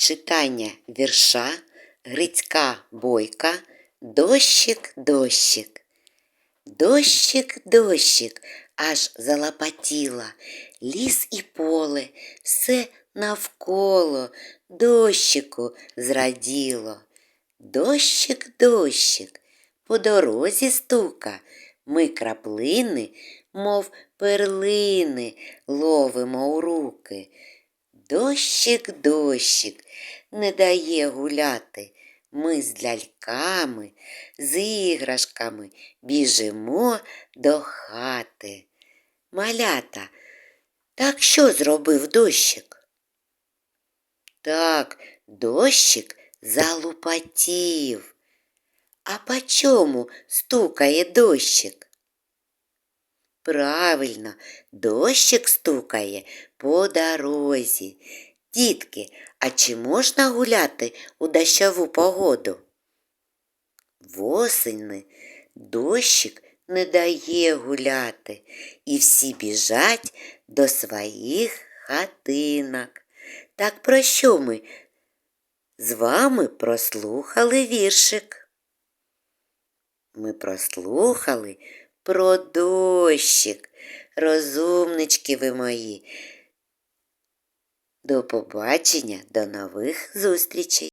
Читання вірша Грицька Бойка Дощик, дощик. Дощик, дощик, аж залопатіла, ліс і поле, все навколо дощику зраділо. Дощик, дощик, по дорозі стука, ми краплини, мов перлини, ловимо у руки. Дощик, дощик, не дає гуляти. Ми з ляльками, з іграшками біжимо до хати. Малята, так що зробив дощик? Так, дощик залупатів. А по чому стукає дощик? Правильно, дощик стукає по дорозі. Дітки, а чи можна гуляти у дощову погоду? Восени дощик не дає гуляти, і всі біжать до своїх хатинок. Так про що ми з вами прослухали віршик? Ми прослухали про дощик. Розумнички ви мої. До побачення, до нових зустрічей!